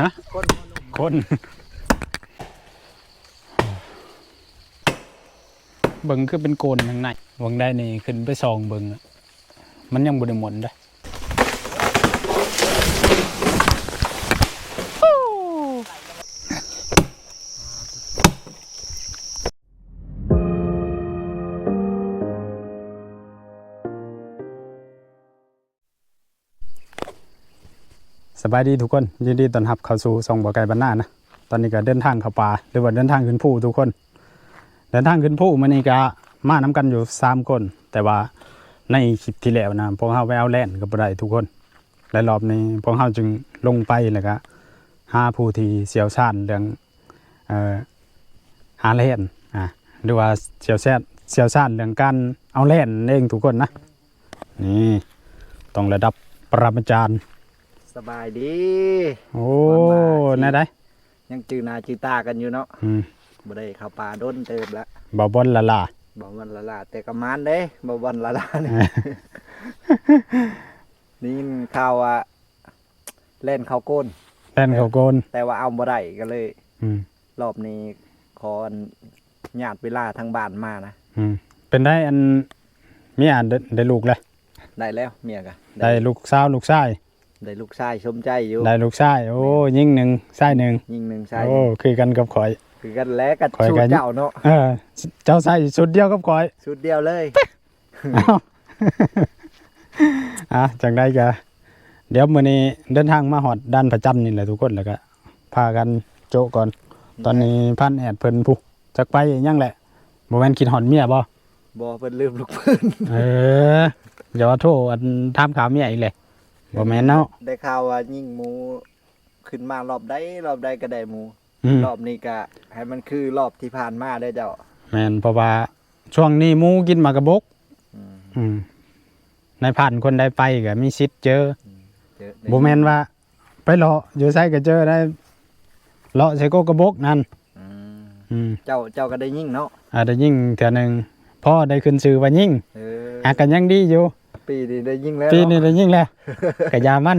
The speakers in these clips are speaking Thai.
ฮะ คนคน เบิ่งคือเป็นโกนทางในวังได้นี่ขึ้นไปซองเบิ่งอะมันยังบ่ได้หมดได้ บายดีทุกคนยินดีต้อนรับเข้าสู่ซองบ่อไก่บ้านหน้านะตอนนี้ก็เดินทางเข้าป่าหรือว่าเดินทางขึ้นภูทุกคน เดินทางขึ้นภูมันนี่ก็มาน้กันอยู่สามคน แต่ว่าในคลิปที่แล้วนะพวกเฮาไปเอาแล่นกับได้ทุกคนและรอบนี้พวกเฮาจึงลงไปแล้วก็หาผู้ที่เชี่ยวชาญเรื่องหาแล่นอะหรือว่าเชี่ยวชาญเชี่ยวชาญเรื่องการเอาแล่นเองทุกคนนะนี่ต้องระดับปรมาจารย์ สบายดีโอ้วันมาสิน่าได้ ยังจือหนาจือตากันอยู่เนาะอืมบ่ได้เข้าป่าด้นเติบละบ่บอนละล่ะบ่วันละลาแต่กมานเด้บ่วันละลานี่นี่ข่าวว่าเล่นเขาวโก้นแล่นเขาโกนแต่ว่าเอาบ่ได้ก็เลยอืมรอบนี้ขอญาติเวลาทางบ้านมานะอืมเป็นได้อันมีอ่านได้ได้ลูกเลยได้แล้วเมียกะได้ลูกสาวลูกชาย ได้ลูกชายชมใจอยู่ได้ลูกชายโอ้ยิ่งหนึ่งชายหนึ่งยิงหนึ่งชายโอ้คือกันกับข่อย คือกันแล้วกันข่อยสูกัตนรเจ้าเนาะเออเจ้าชายสุดเดียวกับข่อยสูตรเดียวเลยเอ้าอะจังได้กะเดี๋ยวมื้อนี้เดินทางมาฮอดด้านประจันนี่แหละทุกคนแล้วก็พากันโจะก่อน ตอนนี้พันแอดเพิ่นผู้จักไปยังแหละบ่แม่นคิดฮอดเมียบ่บ่เพิ่นลืมลูกเพิ่นเอออย่าว่าโทษอันถามข่าวเมียอีกเลย บ่แม่นเนาะ ได้ข่าวว่ายิงหมูขึ้นมารอบใดรอบใดก็ได้หมู อืมรอบนี้ก็ให้มันคือรอบที่ผ่านมาได้อเจ้าแม่นเพราะว่าช่วงนี้หมูกินหมากระบก อืมอืมในผ่านคนใดไปก็มีสิทธิ์เจอเจอบ่แม่นว่า ไปเลาะอยู่ไสก็เจอได้เลาะใส่โกกระบกนั่นอืมอืมเจ้าเจ้าก็ได้ยิงเนาะอาจจะยิ่งเทื่อหนึงพ่อได้ขึ้นชื่อว่ายิ่งเออหากันยังดีอยู่ ปีนี้ได้ยิงแล้วปีนี้เนาะได้ยิ่งแล้วก็อยามัน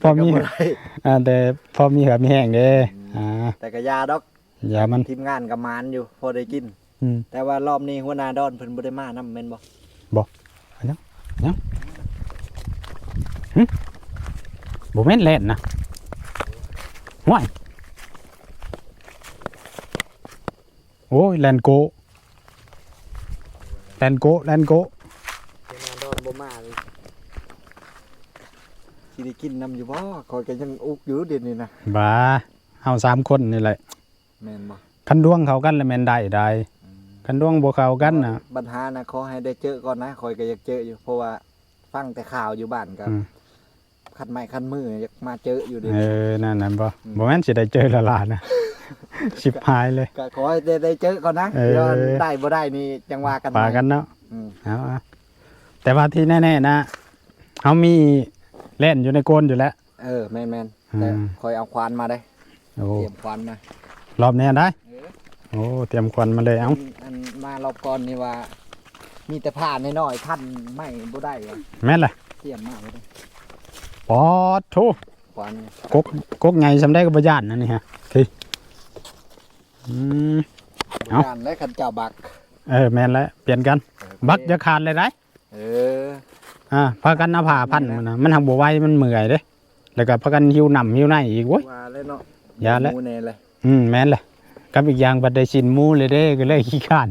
พอมีแต่ก็บ่ได้อ่าแต่พอมีเหือมีแห้งเด้อ่าแต่ก็ยาดอกอย่ามันทีมงานกับมานอยู่ พอได้กินอืมแต่ว่ารอบนี้หัวหน้าดอนเพิ่นบ่ได้มานํแม่นบ่บ่แม่นแล่นนะห่วยโอ้ยแลนโกแลนโกแลนโกหัวหน้าดอน บ่มาเลยสิได้กินนํอยู่บ่คอยก็ยังอุกอยู่เดี๋ยวนี้นะบ้าเฮาสามคนนี่แหละแม่นบ่คันดวงเขากันแล้วแม่นได้ได้คันดวงบ่เข้ากันน่ะ ปัญหานะขอให้ได้เจอก่อนนะคอยก็อยากเจออยู่ เพราะว่าฟังแต่ข่าวอยู่บ้านกับอืม คันไม้คันมืออยากมาเจออยู่เดิเออนั่นน่ะบ่บ่แม่นสิได้เจอละลานะ ชิบหายเลย ก็ขอให้ได้ได้เจอก่อนนะเออ เดี๋ยวได้บ่ได้นี่จังว่ากันปาใหม่กันเนาะอืมเอาเอา แต่ว่าที่แน่ ๆ นะเฮามีเล่นอยู่ในโกนอยู่แล้ว เออแม่นแม่นอืมแต่คอยเอาควานมาได้โอ้เตรียมควานมารอบนี้ได้เออโอ้เตรียมควันมาเลยเอ้านอันมารอบก่อนนี่ว่า มีแต่ผ่านน้อยๆท่านไม่บ่ได้ว่ะแม่นล่ะเตรียมมาบ่ได้ปอดโถควานกกกกไงสำได้ก็บ่ย่านนั่นนี่ฮะทีอืม เอ้าย่านและคันเจ้าบักเออแม่นแล้วเปลี่ยนกัน บักจะขาดเลยได้ เอออ่าพากันเอาผ้าพันมันนะมันหักบ่ไหวมันเมื่อยเด้แล้วก็พากันหิวน้ำหิวในอีกโว้ยว่าแล้วเนาะอย่าแล้วหมูแน่เลยอืมแม่นเลยกับอีกอย่างบัดได้ชินหมูเลยเด้ก็เลยขี้ข้าน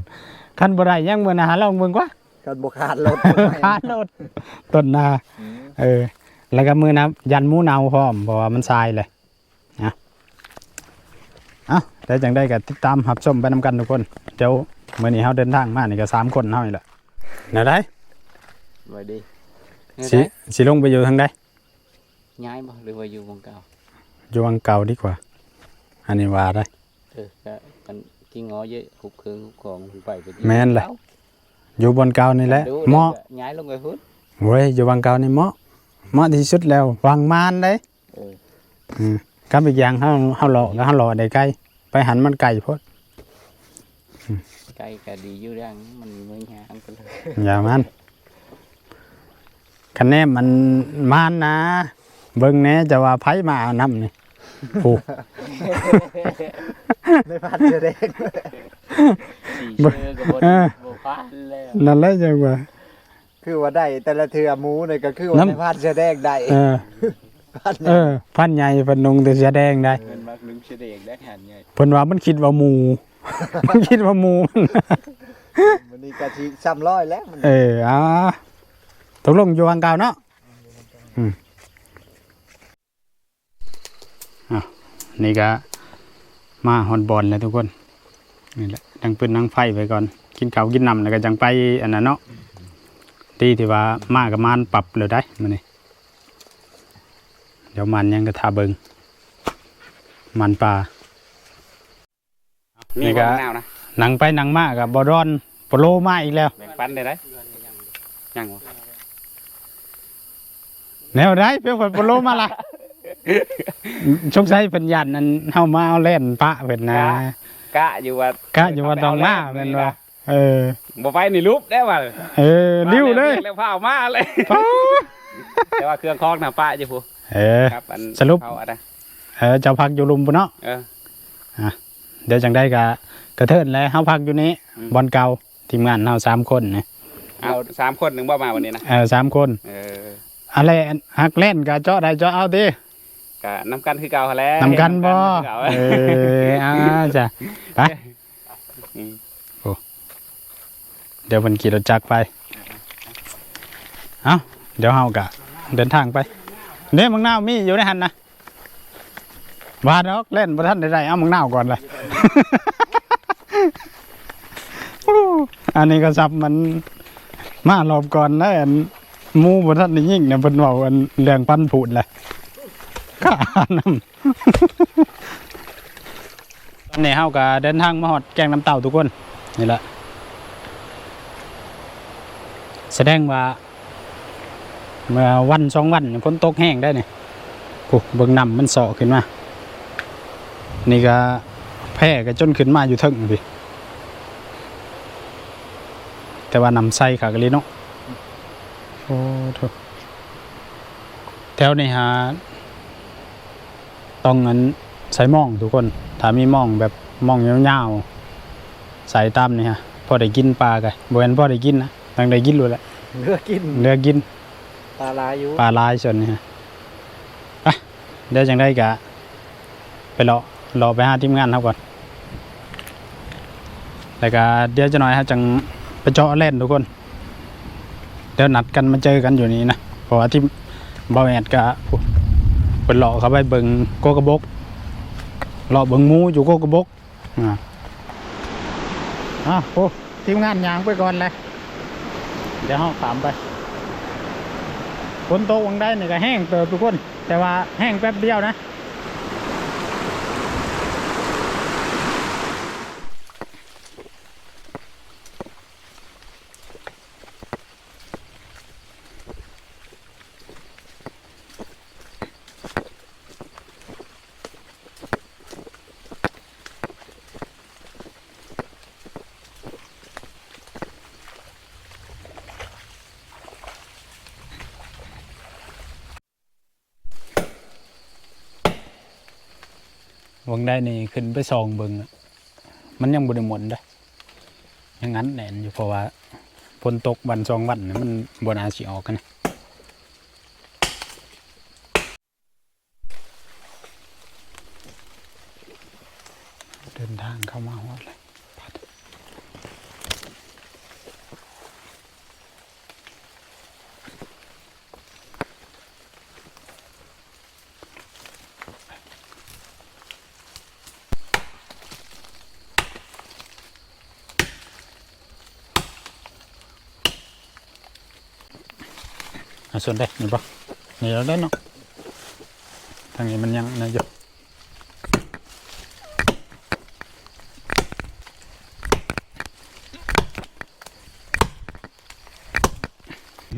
คันบ่ได้ยังเบิ่นอาหารลองเบิ่งกว่ากันบ่ขาดรถข้านโลดต้นนาอืมเออ แล้วก็มือนะยันหมูเนาพร้อมเพราะว่ามันทรายเลยนะเอาแต่จังได้ก็ติดตามรับชมไปนำกันทุกคนเดี๋ยวมื้อนี้เฮาเดินทางมานี่ก็สามคนเฮานี่แหละแนวใด ไว้ดีสิสิลงไปอยู่ทางใดย้ายบ่หรือว่าอยู่วงเก่าอยู่วังเก่าดีกว่า อันนี้ว่าได้เออก็มันที่งอเยอะหุบเครื่องหุบของหุบไปก็แม่นแหละอยู่บนเก่านี่แหละดูเหมาะแล้วก็ย้ายลงไปพุ่นเว้ยอยู่วังเก่านี่เหมาะเหมาะที่สุดแล้ววังมานได้เอออืมกับอีกอย่างเฮาเฮาหล่อแล้วเฮาหล่อได้ไกลไปหันมันไกลโพดไกลก็ดีอยู่ดังมันมือหางไปเลยอย่ามัน คะแนนมันมานนะ เบิ่งแหน่จะว่าไผมาเอาน้ำนี่โอ้ในพันเจเด็กสีเชื่อกับบนเออโบฟ้าแล้วนั่นแหละจังว่า คือว่าได้แต่ละเทือหมูเนี่ยก็คือว่าน้ำในพันเจเด็กได้เออ พันเออ พันใหญ่เพิ่นนงแต่เสียแดงได้ เงินมักลุงเฉดเองได้หันใหญ่เพิ่นว่ามันคิดว่าหมู มันคิดว่าหมูมันวันนี้ก็ชิซ้ำร้อยแล้วมันเอออ่า ตกลงอยู่ทางเก่าเนาะอืมอะนี่ก็มาฮอนบอลแล้วทุกคนนี่แหละดังปืนดังไฟไปก่อน กินข้าวกินน้ำแล้วก็จังไปอันนั้นเนาะดีที่ว่ามากับมานปรับเลยได้มานี่เดี๋ยวมันยังก็ทาเบิงมันปลามีนี่ก็ก็มะนาวนะหนังไปหนังมากับบอดอนโปโลมาอีกแล้วแบ่งปันได้ไหมยังวะ แนวได้เพื่อนคนโปโลมาละชงใช้เพิ่นยันนั้นเฮามาเอาเล่นปะเพิ่นนะกะอยู่ว่ากะอยู่ว่าต้องมาแม่นว่าเออบ่ไปนี่รูปได้ว่าเออลิ้วเลยแล้วพาเอามาเลยป๊าแต่ว่าเครื่องคอกน่ะป้าอยู่พูเออครับอันสรุปเขาอะนะเออเจ้าพักอยู่ลุมปุ่นเนาะเออเดี๋ยวจังได้กะกระเทินแล้วเฮาพักอยู่นี้อืมบอลเก่าทีมงานเฮาสามคนนะเอาสามคนหนึ่งบ่มาวันนี้นะเออสามคนเออ อะไรฮักเล่นกะเจาะได้เจาะเอาติกะนำกันคือเก่าหั้นแหล้วนำกันบ่เก่าเอออ่าจ้ะไปอืมเดี๋ยวเพิ่นขี่รถจักรไปเอ้าเดี๋ยวเฮากะเดินทางไปเด้มังนาวมีอยู่ในหันนะบาดอกเล่นบ่ทันได้ๆเอามังนาวก่อนเลยอันนี้ก็ซับมันมารอบก่อนแล้วอันห มูบ่ทันได้ยิ่งเนี่ยเพิ่นเว้าอันเรื่องปันผุดแหละข้านำตอนนี้เฮาก็เดินทางมาฮอดแกงน้ำเต่าทุกคนนี่แหละแสดงว่าเมื่อวันสองวันฝนตกแห้งได้เนี่ยโอ้เบิ่งน้ำมันเสาะขึ้นมา นี่ก็แพร่ก็จนขึ้นมาอยู่เทึงพี่แต่ว่าน้ำใสขากะลีเนาะ โอ้โถแถวนี้ฮะต้องเงินใส่หมองทุกคนถ้ามีหมองแบบหมองยาวๆใส่ตามนี่ฮะพอได้กินปลากันบ่แม่นพอได้กินนะต้องได้กินเลยแหละเลือกกินเลือกกินปลาลายอยู่ปลาลายส่วนนี้ฮะไปเดี๋ยวจังได้กะ ไปรอรอไปหาทีมงานเขาก่อนแล้วก็เดี๋ยวจะหน่อยฮะจังไปเจาะเล่นทุกคน เดี๋ยวนัดกันมาเจอกันอยู่นี่นะเพราะว่าที่บาแอดกะเป็นหลอกเขาไปเบิงโกกระบกหลอกเบิงมูอยู่โกกระบกอ่าอะโอ้ทีมงานยางไปก่อนเลยเดี๋ยวห้องถามไปฝนตกวังได้เนี่ยก็แห้งเติบทุกคน แต่ว่าแห้งแป๊บเดียวนะ ได้นี่ขึ้นไปซองเบิงมันยังบริมนได้ยังงั้นแน่นอยู่เพราะว่าฝนตกวันซองวันมันบนาสิออกกันนะเดินทางเข้ามาหอดเลย ส่วนได้นี่ปะนี่เราได้เนาะทางนี้มันยังนะอยู่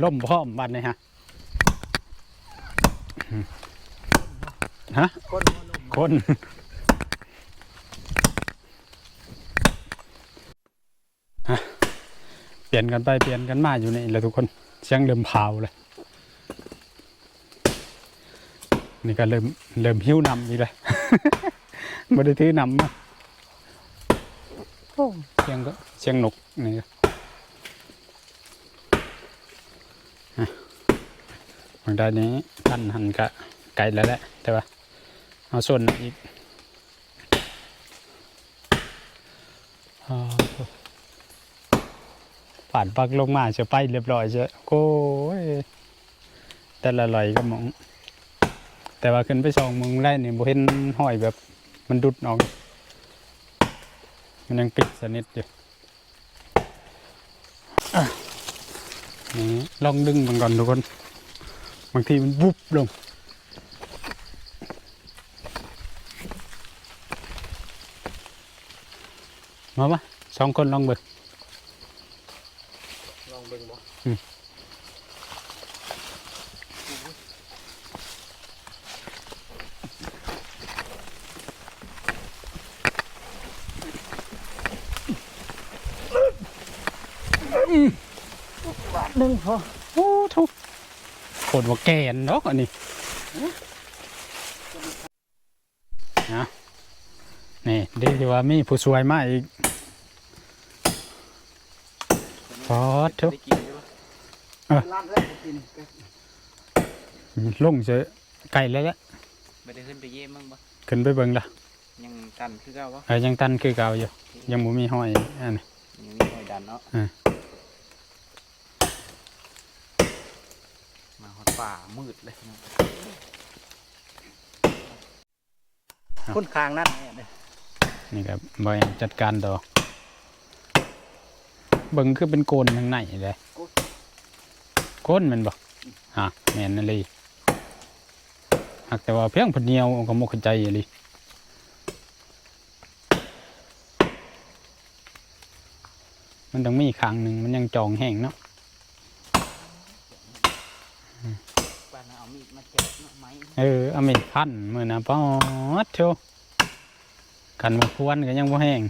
ล่มพร้อมบัดนี่ฮะฮะคนคนฮะเปลี่ยนกันไปเปลี่ยนกันมาอยู่นี่แหละทุกคนเสียงเริ่มพาเลย นี่ก็เริ่มเริ่มหิ้วนำอีกเลยบ่ได้ถือนำมาโอ้เสียงก็เสียงนกนี่ก็อะบางด้านนี้ท่านหันกะไกลแล้วแหละแต่ว่าเอาส่วนอีกอ๋อผ่านปักลงมาจะไปเรียบร้อยเจ้โอ้ยแต่ละลอยก็มอง แต่ว่าขึ้นไปสองมึงไล่นี่บ่เห็นห้อยแบบมันดุดออก มันยังปิดสนิทอยู่นี่ลองดึงมันก่อนทุกคนบางทีมันวุบลงมาปะสองคนลองเบิด ลองเบิ่งบ่ อืม บาทหนึงพอ โอ้ทุกโคตรว่าแกนเนาะอันนี้นะนี่เดีที่ว่ามีผู้ช่วยมาอีกพอทุกได้กินอยู่บ่ร้านแรกกินลงเจอไก่แล้วละไม่ได้ขึ้นไปเยี่ยมมั้งบ่ขึ้นไปเบิ่งละยังตันคือเก่าวะเออยังตันคือเก่าอยู่ ยังบ่มีห้อยอันนี้ยังมีหอยดันเนาะ อ่ามาหอดป่ามืดเลยเนาะคนคางนั่นเนี่ครับบอยจัดการต่อเบิ่งคือเป็นโกนทางในเลยโกนมันบ่ฮะแมนนั่นเลยหากแต่ว่าเพียงเพเนียวก็มกเข้าใจเลยมันต้องมีครั้งหนึ่งมันยังจองแห้งเนาะ ป่าน่ะเอามีดมาแกะเนาะไม้เอออเมริกันมือนะป๊อดโชกันมาพวนก็ยังบ่แห้ง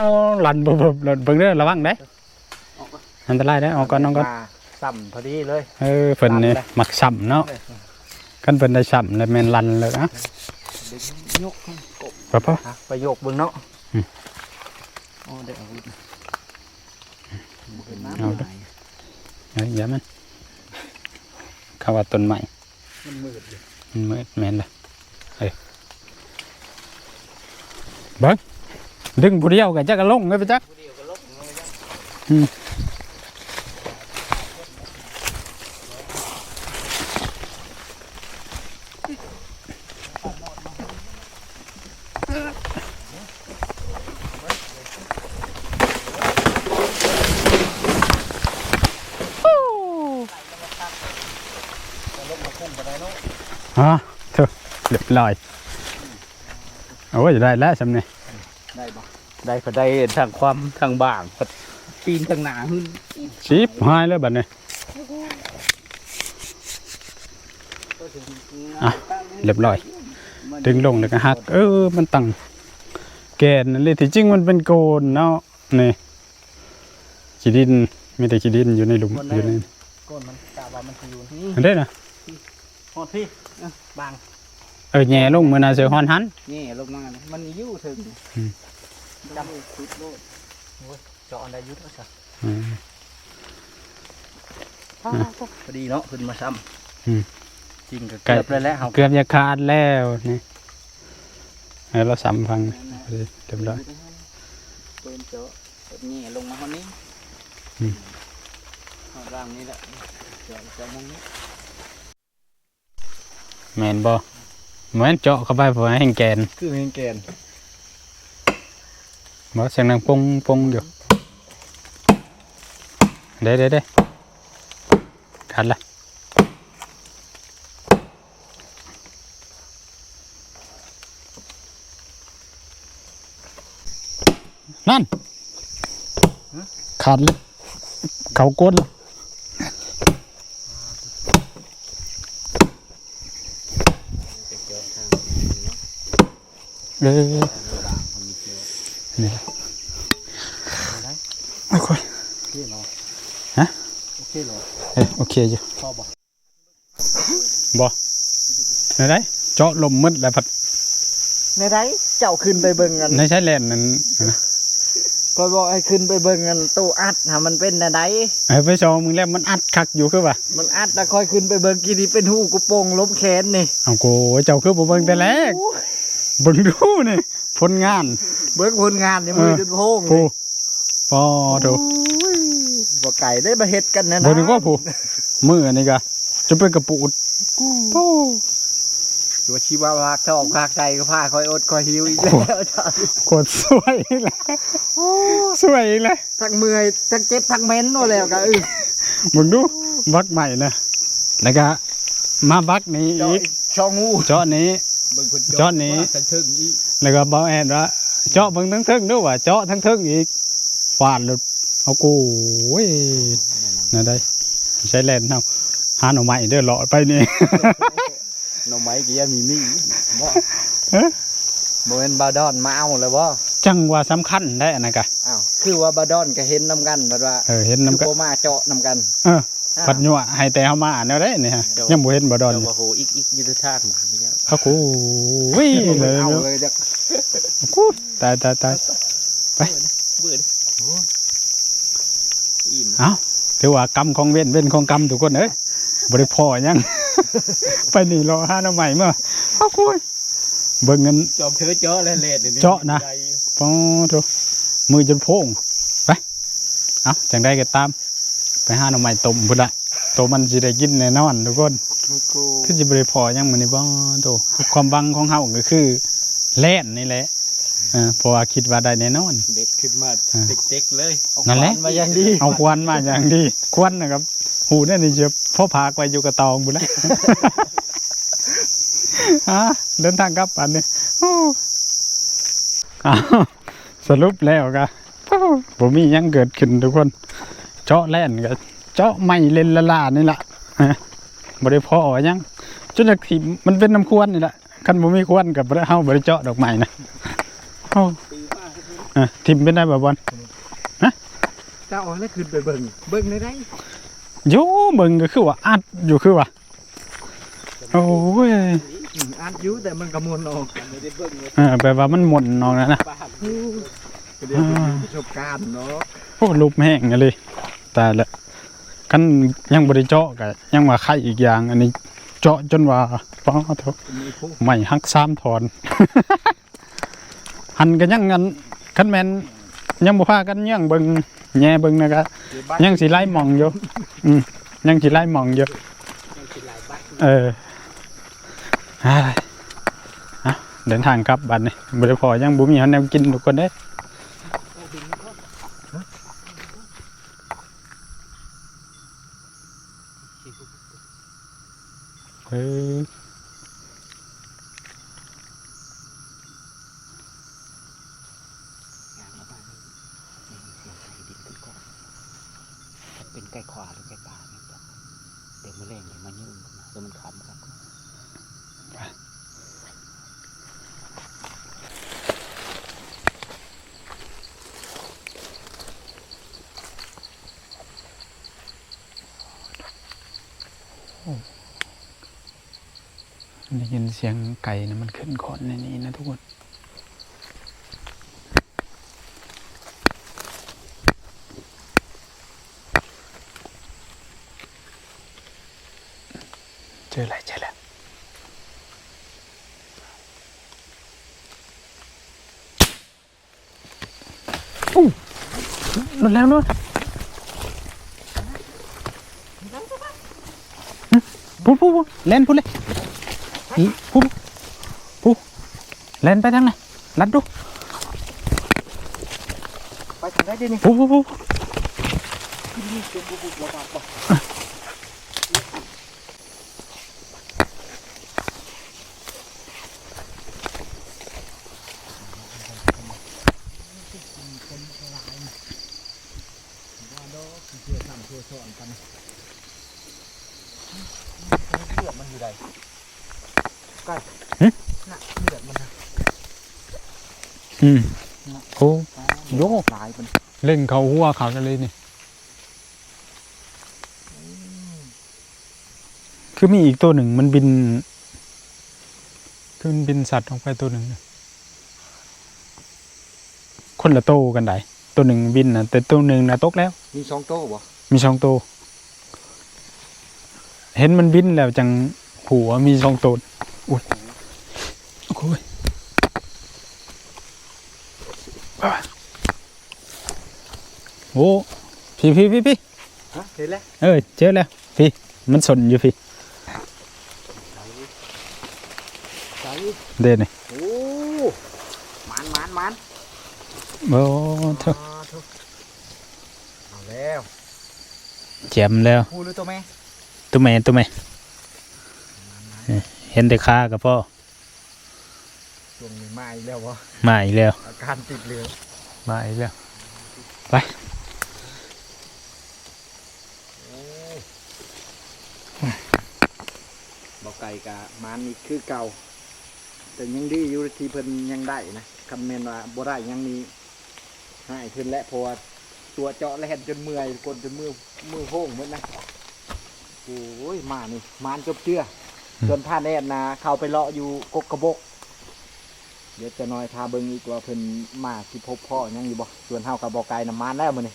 อ๋อลันเบบๆลันเบิ่งเด้อระวังเด้ออกปะอันตรายเด้อออกก่อนออกก่อนมาซ้ำพอดีเลยเออเพิ่นนี่มักซ้ำเนาะกันเพิ่นได้ซ้ำแล้วแม่นลันเลยอะดึงยกให้กบพอพออะประโยคเบิ่งเนาะโอ้ได้อาวุธเป็น เอา น้ำ เด้อ ลาย เอ้ยอย่ามันเขาว่าต้นใหม่มันมืดอยู่มันมืดแม่นเลยเอ้ยเบิ่งดึงผู้เดียวก็จักก็ลงเลยไปจักผู้เดียวก็ลบเลยจ้ะ อืม ฮะเถอะ เรียบร้อยโอ้ยได้แล้วสำเนียได้บ่ได้ก็ได้ทางความทางบางก็ปีนทางหนาขึ้นชิปหายแล้วบัดนี้อะเรียบร้อยดึงลงแล้วก็หัก เออ มันตั้งแกนนั่นเลยที่จริงมันเป็นโกนเนาะนี่ขี้ดินมีแต่ขี้ดินอยู่ในหลุมอยู่ในก้นมันกะว่ามันสิอยู่นี่อันเด้นะฮอดพี่อะบางเออแง่ลงมือนาเสือฮอนหันนี่ลงมาเนี่ยมันอยู่ถึงจำคุดโลดโอ้ยเจาะอันใดยุทธซะอืมพอดีเนาะขึ้นมาซ้อืมำจริงก็เกือบเลยแล้วเฮาเกือบจะขาดแล้วนี่ให้เราสัมพังเรียบร้อยเปินเจาะแบบนี้ลงมาคนนี้อืมเอาร่างนี้แหละเจาะเจาะมุมนี้แมนบอ เหมือนเจาะเข้าไปเพื่อให้แห้งแกนคือเห็นแกนบอเสียงดังปงปงอยู่เด้เด้เด้ขาดละนั่นขาดเลยเขาก้นละ เออนี่โอ้ยพี่เนาะฮะโอเคเหรอเอ้ยโอเคอยู่พอบ่บ่ไหนได้เจาะลมมืดแล้วพัดในไรเจ้าขึ้นไปเบิ่งกันในใช้แลนด์นั่นนะก็บอกให้ขึ้นไปเบิ่งกันตู้อัดหามันเป็นในไรไอ้ไปชอมึงแล้วมันอัดคักอยู่คือป่ะมันอัดแล้วค่อยขึ้นไปเบิ่งกี่นี้เป็นหูกูโป่งล้มแขนนี่เอาโกเจ้าคือบ่เบิ่งแต่แรก เบิ่งดูนี่ผลงาน เบิ่งผลงานนี่มือเออจนโพงผู้ปอโถบ่ไก่ได้มาเฮ็ดกันนะนะบ่นึกว่าผู้มืออันนี้ก็จะเป็นกระปูดปูอยู่ชีวาภาคชอบภาคใจก็พาคอยอดคอยหิวอีกแล้วจ้ะกดสวยอีกแล้วสวยอีกแล้วทั้งเมื่อยทั้งเจ็บทั้งเหม็นว่าแล้วก็เออมึงดูบักใหม่นะแล้วก็มาบักนี้เจาะอีกอีกช่องงูเจาะนี้ เบิ่งเพิ่นเจาะนี้กันถึงอีกแล้วก็บ่แอนว่าเจาะเบิ่งทั้งเทิงด้วยว่าเจาะทั้งเทิงอีกฟาดเลยเอากูโอ้ยน่าได้ใช้แลนด์เนาหาหน่อไม้เด้อเลาะไปนี่หน่อไม้กี่ยมีมีบ่เอ๊ะบ่แม่นบาดอนมาเอาแล้วบ่จังว่าสำคัญได้อันนะกะอ้าวคือว่าบาดอนก็เห็นนํกันบัดว่าเออเห็นคือน้ำกันบ่มาเจาะนํกันเอออ้าวปัดยั่วให้แต่เฮามาอ่านแนวได้นี่ฮะยังบ่เห็นบ่ดอนเจ้าอยู่ว่าโหอีกอีกอยุทธทางมันเนี่ยเอากูวิ่งเลยเอาเนาะเลยจักกูตายตายตายเบื่อดิอิ่มเอาถือว่ากรรมของเว้นเว้นของกรรมทุกคนเอ้ยบ่ได้พอหยัง ไปนี่รอหาหน้าใหม่เมื่อเอากูยเบิ่งเงินจอมเธอเจาะเลยเลดเจาะนะปอโถมือจนโพงไปเอาจังได้ก็ตาม ไปหาหน่อไม้ต้มพุ่นละตัวมันสิได้กินแน่นอนทุกคนกู คือสิบ่ได้พอหยังมื้อนี้บ่โตความบังของเฮาก็คือแล่นนี่แหละเออเพราะว่าคิดว่าได้แน่นอน เบ็ดขึ้นมาอ่าเด็กๆเลยนั่นแหละมาอย่างดีเอาควันมาอย่างดีควันนะครับ หูนั่นนี่เชียวพ่อพากไว้อยู่กับตองบุญแล้วฮะเดินทางกลับปันนี่โอ้อ้าวสรุปแล้วก็ผมมีหยังเกิดขึ้นทุกคน เจาะแล่นก็เจาะไม่เล่นละลานี่แหละฮะ บริพอหยังจนจากที่มันเป็นน้ำควนนี่แหละคันบ่มีควนกับเฮาบริเจาะดอกไม้นะโอ้อะทิมเป็นได้บ่บอลเจ้าเอาแล้วขึ้นไปเบิ่งเบิ่งได้ไดโย่เบิ่งก็คือว่าอัดอยู่คือว่าโอ้ยอืมอัดอยู่แต่มันก็มวนออกไม่ได้เบิ่งเลยเออแปลว่ามันหม่นออกแล้วนะบ้านเดี๋ยวมีประสบการณ์เนาะโอ้ลูกแห้งเลยตายละ กันยังบริเจาะกันยังว่าไข่อีกอย่าง อันนี้เจาะจนว่าป้าเถอะมีผู้ไม่หักซ้ำถอน หันกันยังงันคันแมนยังบ่พากันยังเบิ่งแง่เบิ่งนะครับยังสิไล่มองอยู่อืมยังสิไล่มองอยู่เอออ้ายอะเดินทางกลับบัดนี่บ่ได้พอยังบ่มีเฮาแนวกินทุกคนเด้เออ เป็นไก่ขวาหรือไก่ป่าเนี่ยจ้ะเดี๋ยวมาเล่นเดี๋ยวมายุ่งกันนะเดี๋ยวมันขำครับ ได้ยินเสียงไก่นะมันขึ้นขอนในนี้นะทุกคนเจออะไรเจอแล้วอู้หลุดแล้วนู่น ปุ๊บปุ๊บปุ๊บเล่นปุ๊บเลยอีปุ๊บปุ๊บเล่นไปทางไหนลัดดูไปทางไหนดินี่ปุ๊บปุ๊บปุ๊บ อืมโอ้โยกหลายมันเล่นเขาหัวเขากันเลยนี่ คือมีอีกตัวหนึ่งมันบิน คือมันบินสัตว์ออกไปตัวหนึ่งน่ะคนละโตวกันได้ตัวหนึ่งบินนะแต่ตัวหนึ่งนะตกแล้ว มีสองโต๊ะบ่มีสองตัวเห็นมันบินแล้วจังหัวมีสองตัวอุ้ยโอ้ยอะ โอ้พี่พี่พี่พี่ฮะเห็นแล้วเออเจอแล้วพี่มันสนอยู่พี่ใส่เด่นนี่โอ้มันมันมันโอ้เถอะอ่าทุกเอาแล้วแจ่มแล้วพูดหรือตัวแม่ตัวแม่ตัวแม่เออเห็นแต่ขากับพ่อช่ วงนี้มาอีกแล้ววะมาอีกแล้ว อาการติดเหลืองมาอีกแล้วบอกไก่กะมันนี่คือเก่า แต่ยังดีอยู่ที่เพิ่นยังได้นะคำเมนว่าบ่ได้ยังมีให้ขึ้นและเพราะว่าตัวเจาะแล่นจนเมื่อยกนจนมือมือโห้งเหมือนนะโอ้ยมานี่มานจบเชื่อส่วนท่าแน่นนะเข้าไปเลาะอยู่กกกระบก เดี๋ยวจะน้อยทาเบิงอีกว่าเพิ่นมาสิพบพ่อยังอยู่บ่ส่วนเฮากับบ่ไกลน้ำมันแล้วมื้อนี้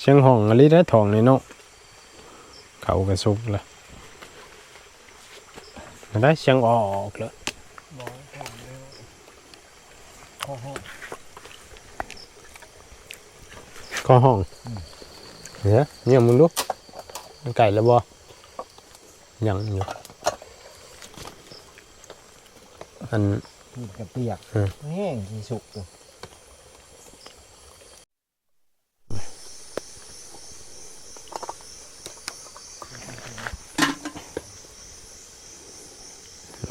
เชียงห้องอะไรได้ทองในเนาะเขากระซุกเลยได้เชียงออกแล้วก็ห้องเนี่ยเนี่ยมึงดูไก่แล้วบ่ ยังอยู่อันมีดกระเปียกอืมแห้งสิสุกอยู่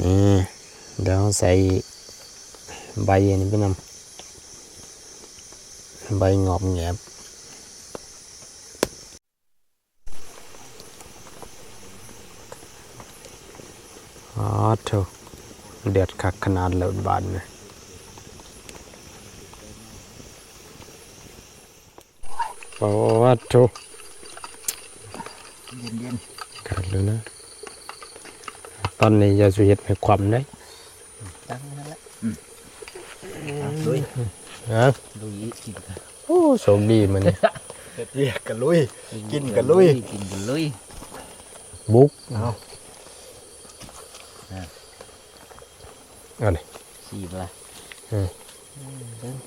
นี่เดี๋ยวใส่ใบอันนี้ไปนำใบงอบแงบอ๋อเถอะ เดือดคักขนาดเลิศบานเลยโอ้โถเย็นเย็นกัดเลยนะ ตอนนี้จะสุเห็ดให้ความได้ๆตั้งนั่นแหละลุยฮะดูอีกินกันโอ้โชคดีมันนี่เฮ็ดเวียกกันลุย กินกันลุย กินกันลุย บุกเอา เอาเลยสีบละ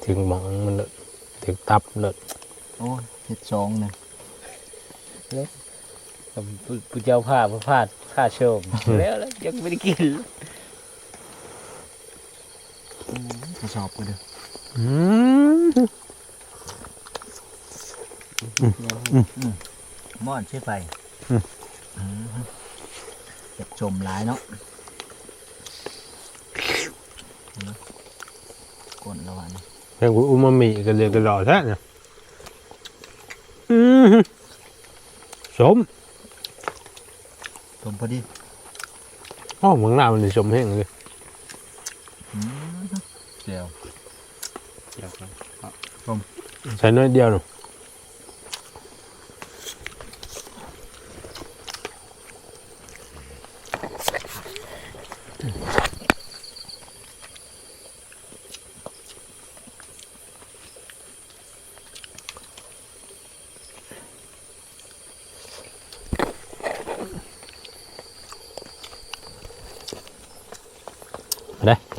ถึงหมองมันเลยถึงตับเลยโอ้ยเฮ็ดซองหนึงกับผู้ผู้เจ้าผ้าผู้พาดผ้าโชมแล้วแล้วยังไม่ได้กินกระสอบกันเด้ออืมม่อนใช่ไปอืมอืมเก็บชมหลายเนาะเห็ นไหมกดระหว่างนี้แม่งกูอุมามิกันเลยกันรอแท้เนี่ยอืมสมชมพอดีอ๋อเมืองหน้ามันเลยสมแห้งเลยอืมเจียวเดี๋ยวครับใส่น้อยเดียวหนู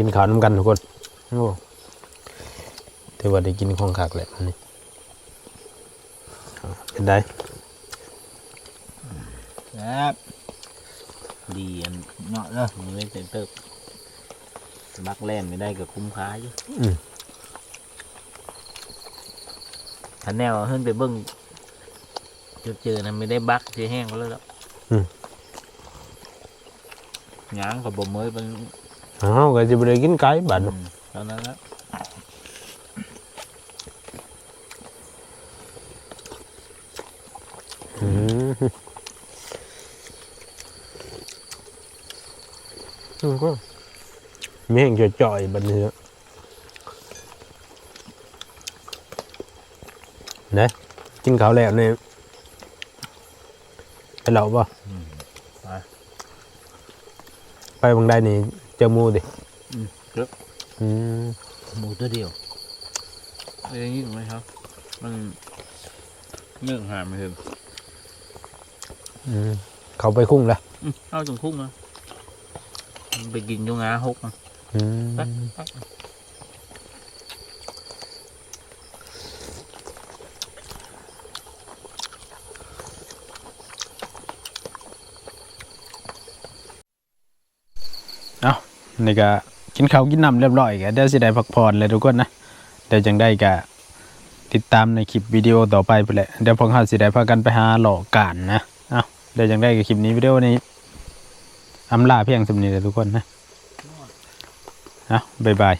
กินข้าวน้ำกันทุกคนโอ้ถือว่าได้กินของขากแหละอันนี้เอาเป็นได้ครับดีอันเนาะเด้อมันไม่เป็นเติบบักแล่นไม่ได้ก็คุ้มค่าอยู่อืมถ้าแนวขึ้นไปเบิ้งเจอเจอนะไม่ได้บักเจอแห้งก็แล้วง้างกับบ่มเมยเป็น อ้าวก็จะไปได้กินไก่บัดอืมเท่านั้นละอืมอืมก็มีแห้งจ่อยๆบัดนี้เนอะนะกินข้าวแล้วเนี่ยไปเหล่าป่ะไปไปบางได้นี่ เจอหมูดิอืมเยอะอืมหมูตัวเดียวเอ้ยนี่ไหมครับ มันเนื่องหามไปเถอะอืมเขาไปคุ้งแล้วอืมเอาจงคุ้งนะมันไปกินอยงาหกนะอืม ไปไป นี่ก็กินข้าวกินน้ำเรียบร้อยก็เดี๋ยวสิได้พักผ่อนเลยทุกคนนะเดี๋ยวจังได้ก็ติดตามในคลิปวิดีโอต่อไปไปแหละเดี๋ยวพวกเราสิได้พากันไปหาหลอกการนะเอ้าเดี๋ยวจังได้กับคลิปนี้วิดีโอนี้อำลาเพียงสำนีเลยทุกคนนะเอ้าบ๊ายบาย